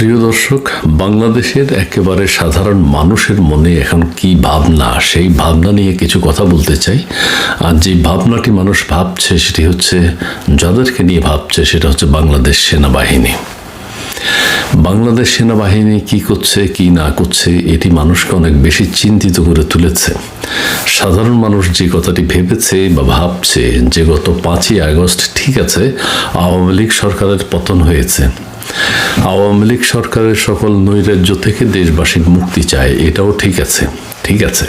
প্রিয় দর্শক, বাংলাদেশের একেবারে সাধারণ মানুষের মনে এখন কি ভাবনা? সেই ভাবনা নিয়ে কিছু কথা বলতে চাই। আর যে ভাবনাটি মানুষ ভাবছে, সেটি হচ্ছে, যাদেরকে নিয়ে ভাবছে, সেটা হচ্ছে বাংলাদেশ সেনাবাহিনী। বাংলাদেশ সেনাবাহিনী কি করছে, কি না করছে, এটি মানুষকে অনেক বেশি চিন্তিত করে তুলেছে। সাধারণ মানুষ যে কথাটি ভেবেছে বা ভাবছে, যে গত পাঁচই আগস্ট ঠিক আছে, আওয়ামী লীগ সরকারের পতন হয়েছে। আওয়ামী লীগ সরকারের সকল নৈরাজ্য থেকে দেশবাসীর মুক্তি চায়, এটাও ঠিক আছে ঠিক আছে।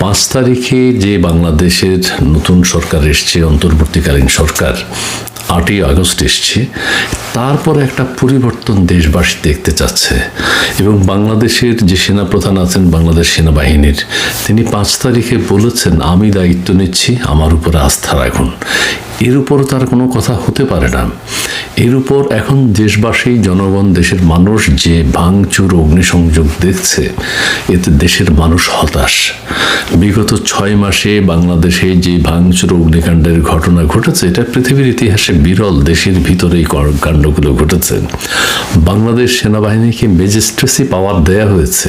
পাঁচ তারিখে যে বাংলাদেশের নতুন সরকার এসছে, অন্তর্বর্তীকালীন সরকার আটই আগস্ট এসছে। তারপর একটা পরিবর্তন দেশবাসী দেখতে চাচ্ছে এবং বাংলাদেশের যে সেনাপ্রধান আছেন বাংলাদেশ সেনাবাহিনীর, তিনি পাঁচ তারিখে বলেছেন, আমি দায়িত্ব নিচ্ছি, আমার উপরে আস্থা রাখুন। এর উপর তার কোনো কথা হতে পারে না। এর উপর এখন দেশবাসী, জনগণ, দেশের মানুষ যে ভাঙচুর, অগ্নিসংযোগ দেখছে, এতে দেশের মানুষ হতাশ। বিগত ছয় মাসে বাংলাদেশে যে ভাঙচুর, অগ্নিকাণ্ডের ঘটনা ঘটেছে, এটা পৃথিবীর ইতিহাসে বিরল দেশের ভিতরেই কাণ্ডগুলো ঘটেছে। বাংলাদেশ সেনাবাহিনীকে ম্যাজিস্ট্রেসি পাওয়ার দেয়া হয়েছে।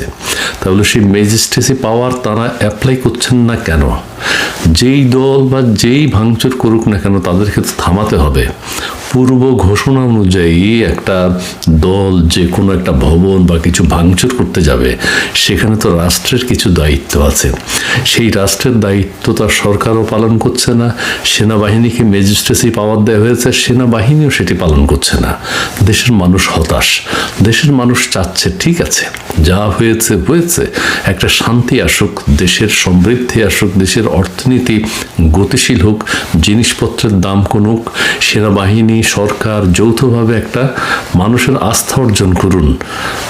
তাহলে সেই ম্যাজিস্ট্রেসি পাওয়ার তারা অ্যাপ্লাই করছেন না কেন? যেই দল বা যেই ভাঙচুর করুক না কেন, তাদেরকে তো থামাতে হবে। পূর্ব ঘোষণা অনুযায়ী একটা দল যে কোনো একটা ভবন বা কিছু ভাঙচুর করতে যাবে, সেখানে তো রাষ্ট্রের কিছু দায়িত্ব আছে। সেই রাষ্ট্রের দায়িত্ব তার সরকারও পালন করছে না, সেনাবাহিনীকে ম্যাজিস্ট্রেসি পাওয়ার দেওয়া হয়েছে, সেনাবাহিনীও সেটি পালন করছে না। দেশের মানুষ হতাশ, দেশের মানুষ চাচ্ছে, ঠিক আছে, যা হয়েছে হয়েছে, একটা শান্তি আসুক, দেশের সমৃদ্ধি আসুক, দেশের অর্থনীতি গতিশীল হোক, জিনিসপত্রের দাম কমুক, সেনাবাহিনী সরকার যৌথভাবে একটা মানুষের আস্থা অর্জন করুন।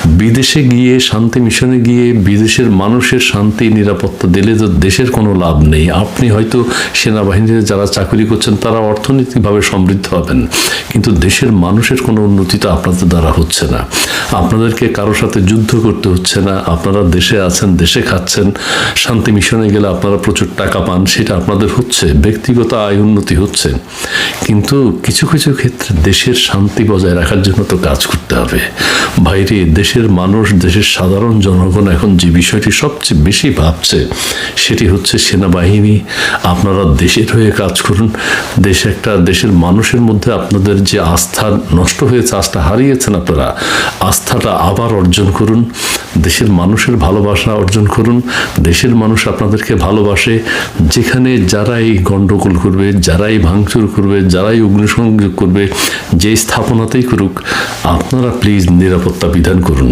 বিদেশে গিয়ে শান্তি মিশনে গিয়ে বিদেশের মানুষের শান্তি, নিরাপত্তা দিলে তো দেশের কোনো লাভ নেই। আপনি হয়তো সেনাবাহিনীতে যারা চাকরি করছেন, তারা অর্থনৈতিকভাবে সমৃদ্ধ হবেন। কিন্তু দেশের মানুষের কোনো উন্নতি তো আপনাদের দ্বারা হচ্ছে না। আপনাদেরকে কারোর সাথে যুদ্ধ করতে হচ্ছে না। আপনারা দেশে আছেন, দেশে খাচ্ছেন। শান্তি মিশনে গেলে আপনারা প্রচুর টাকা পান, সেটা আপনাদের হচ্ছে। ব্যক্তিগত আয় উন্নতি হচ্ছে। কিন্তু কিছু কিছু ক্ষেত্রে দেশের শান্তি বজায় রাখার জন্য তো কাজ করতে হবে। বাইরে দেশের মানুষ, দেশের সাধারণ জনগণ এখন যে বিষয়টি সবচেয়ে বেশি ভাবছে, সেটি হচ্ছে সেনাবাহিনী। আপনারা দেশের হয়ে কাজ করুন। দেশ একটা, দেশের মানুষের মধ্যে আপনাদের যে আস্থা নষ্ট হয়েছে, আস্থা হারিয়েছেন আপনারা, আস্থাটা আবার অর্জন করুন। দেশের মানুষের ভালোবাসা অর্জন করুন। দেশের মানুষ আপনাদেরকে ভালোবাসে। যেখানে যারা এই গণ্ডগোল করবে যারা এই ভাঙচুর করবে যারা এই অগ্নিসংযোগ করবে, যে স্থাপনাতেই করুক, আপনারা প্লিজ নিরাপত্তা বিধান করুন।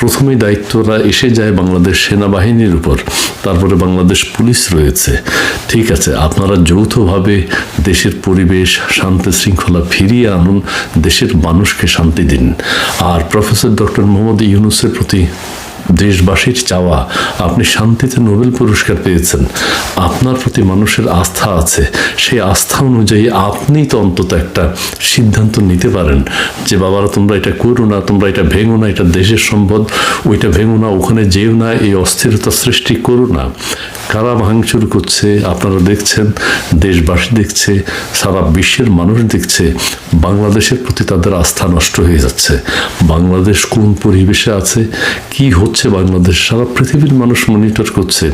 প্রথমেই দায়িত্বটা এসে যায় বাংলাদেশ সেনাবাহিনীর উপর, তারপরে বাংলাদেশ পুলিশ রয়েছে। ঠিক আছে, আপনারা যৌথভাবে দেশের পরিবেশ, শান্তি শৃঙ্খলা ফিরিয়ে আনুন, দেশের মানুষকে শান্তি দিন। আর প্রফেসর ডক্টর মোহাম্মদ ইউনুসের প্রতি দেশবাসীর চাওয়া। আপনি শান্তিতে নোবেল পুরস্কার পেয়েছেন। আপনার প্রতি মানুষের আস্থা আছে। সেই আস্থা অনুযায়ী আপনি তো অন্তত একটা সিদ্ধান্ত নিতে পারেন যে, বাবারা, তোমরা এটা করো না, তোমরা এটা ভেঙো না, এটা দেশের সম্পদ, ওইটা ভেঙো না, ওখানে যেও না, এই অস্থিরতা সৃষ্টি করো না। কারা ভাঙচুর করছে, আপনারা দেখছেন, দেশবাসী দেখছে, সারা বিশ্বের মানুষ দেখছে, বাংলাদেশের প্রতি তাদের আস্থা নষ্ট হয়ে যাচ্ছে। বাংলাদেশ কোন পরিবেশে আছে, কি হচ্ছে বাংলাদেশ, সারা পৃথিবীর মানুষ মনিটর করছে।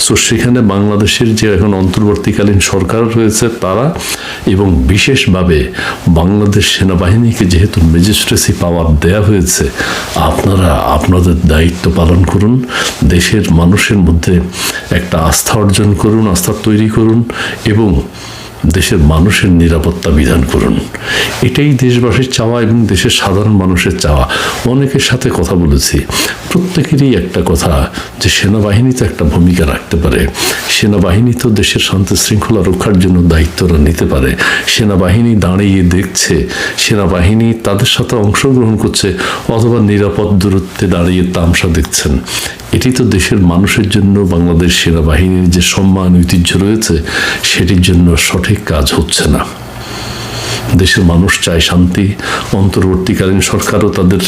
সো সেখানে বাংলাদেশের যে এখন অন্তর্বর্তীকালীন সরকার রয়েছে তারা এবং বিশেষভাবে বাংলাদেশ সেনাবাহিনীকে যেহেতু ম্যাজিস্ট্রেসি পাওয়ার দেয়া হয়েছে, আপনারা, আপনাদের দায়িত্ব পালন করুন, দেশের মানুষের মধ্যে একটা আস্থা অর্জন করুন, আস্থা তৈরি করুন এবং দেশের মানুষের নিরাপত্তা বিধান করুন। এটাই দেশবাসীর চাওয়া এবং দেশের সাধারণ মানুষের চাওয়া। অনেকের সাথে কথা বলেছি। প্রত্যেকেরই একটা কথা যে সেনাবাহিনী তো একটা ভূমিকা রাখতে পারে। সেনাবাহিনী তো দেশের শান্তি শৃঙ্খলা রক্ষার জন্য দায়িত্বটা নিতে পারে। সেনাবাহিনী দাঁড়িয়ে দেখছে, সেনাবাহিনী তাদের সাথে অংশগ্রহণ করছে অথবা নিরাপদ দূরত্বে দাঁড়িয়ে তামসা দেখছেন। এটি তো দেশের মানুষের জন্য, বাংলাদেশ সেনাবাহিনীর যে সম্মান, ঐতিহ্য রয়েছে, সেটির জন্য সঠিক কাজ হচ্ছে না। দেশের মানুষ চায় শান্তি। অন্তর্বর্তীকালীন সরকারও তাদের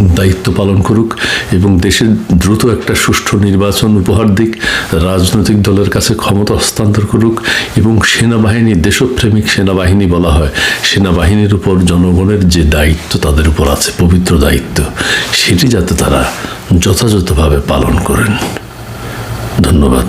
দায়িত্ব পালন করুক এবং দেশের দ্রুত একটা সুষ্ঠু নির্বাচন উপহার দিক, রাজনৈতিক দলের কাছে ক্ষমতা হস্তান্তর করুক এবং সেনাবাহিনী, দেশপ্রেমিক সেনাবাহিনী বলা হয়, সেনাবাহিনীর উপর জনগণের যে দায়িত্ব তাদের উপর আছে, পবিত্র দায়িত্ব, সেটি যাতে তারা যথাযথভাবে পালন করেন। ধন্যবাদ।